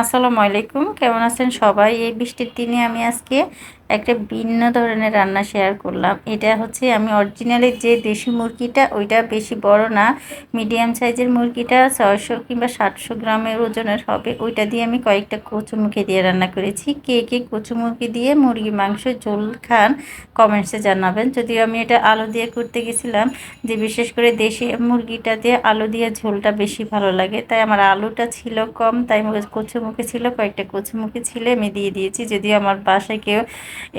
আসসালামু আলাইকুম। কেমন আছেন সবাই? এই বৃষ্টির দিনে আমি আজকে একটা ভিন্ন ধরনের রান্না শেয়ার করলাম। এটা হচ্ছে আমি অরিজিনালি যে দেশি মুরগিটা, ওইটা বেশি বড় না মিডিয়াম সাইজের মুরগিটা ছয়শো কিংবা সাতশো গ্রামের ওজনের হবে। ওইটা দিয়ে আমি কয়েকটা কচুমুখি দিয়ে রান্না করেছি। কে কে কচুমুখি দিয়ে মুরগি মাংস ঝোল খান কমেন্টসে জানাবেন। যদিও আমি এটা আলু দিয়ে করতে গেছিলাম, যে বিশেষ করে দেশি মুরগিটা দিয়ে আলু দিয়ে ঝোলটা বেশি ভালো লাগে। তাই আমার আলুটা ছিল কম, তাই কচুমুখি ছিল, কয়েকটা কচুমুখি ছিল, আমি দিয়ে দিয়েছি। যদিও আমার বাসায় কেউ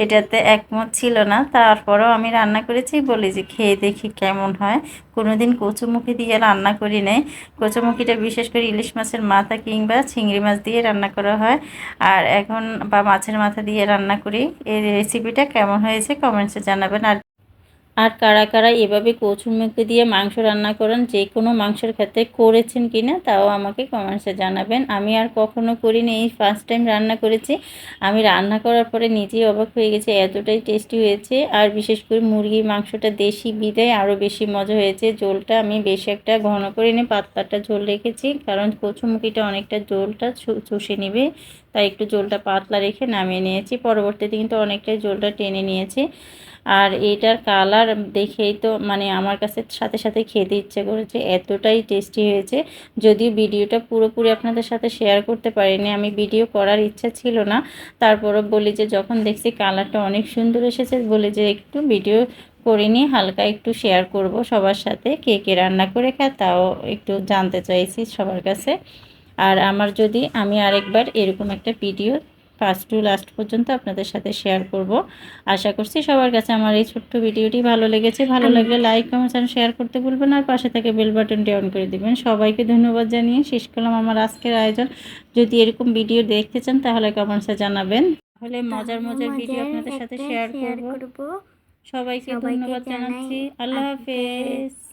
এটাতে একমত ছিল না। তারপরেও আমি রান্না করেছি, বলি যে খেয়ে দেখি কেমন হয়। কোনো দিন কচুমুখি দিয়ে রান্না করি নেই। কচুমুখিটা বিশেষ করে ইলিশ মাছের মাথা কিংবা চিংড়ি মাছ দিয়ে রান্না করা হয়। আর এখন বা মাছের মাথা দিয়ে রান্না করি। এই রেসিপিটা কেমন হয়েছে কমেন্টসে জানাবেন। আর আর কারা কারা এভাবে কচুরমুখি দিয়ে মাংস রান্না করেন, যে কোনো মাংসের ক্ষেত্রে করেছেন কি না, তাও আমাকে কমেন্টসে জানাবেন। আমি আর কখনো করিনি, এই ফার্স্ট টাইম রান্না করেছি। আমি রান্না করার পরে নিজেই অবাক হয়ে গেছে, এতটাই টেস্টি হয়েছে। আর বিশেষ করে মুরগির মাংসটা দেশি বিদায় আরও বেশি মজা হয়েছে। ঝোলটা আমি বেশি একটা ঘন করিনি পাতলাটা ঝোল রেখেছি, কারণ কচুমুখিটা অনেকটা ঝোলটা চুষে নেবে। তাই একটু ঝোলটা পাতলা রেখে নামিয়ে নিয়েছি। পরবর্তীতে কিন্তু অনেকটাই ঝোলটা টেনে নিয়েছি। আর এটার কালার দেখেই তো মানে আমার কাছে সাথে সাথে খেতে ইচ্ছে করেছে, এতটাই টেস্টি হয়েছে। যদিও ভিডিওটা পুরোপুরি আপনাদের সাথে শেয়ার করতে পারিনি, আমি ভিডিও করার ইচ্ছা ছিল না। তারপরও বলি যে যখন দেখছি কালারটা অনেক সুন্দর এসেছে, বলি যে একটু ভিডিও করে নিয়ে হালকা একটু শেয়ার করব সবার সাথে, কে কে রান্না করে খায় তাও একটু জানতে চাইছি সবার কাছে। আর আমার যদি, আমি আরেকবার এরকম একটা ভিডিও ফার্স্ট টু লাস্ট পর্যন্ত আপনাদের সাথে শেয়ার করব। আশা করছি সবার কাছে আমার এই ছোট্ট ভিডিওটি ভালো লেগেছে। ভালো লাগলে লাইক কমেন্টস আর শেয়ার করতে ভুলবেন আর পাশে থেকে বেল বাটনটি অন করে দিবেন। সবাইকে ধন্যবাদ জানিয়ে শেষ করলাম আমার আজকের আয়োজন। যদি এরকম ভিডিও দেখতে চান তাহলে কমেন্টসে জানাবেন। তাহলে মজার মজার ভিডিও আপনাদের সাথে শেয়ার করব। সবাইকে ধন্যবাদ জানাচ্ছি। আল্লাহ হাফেজ।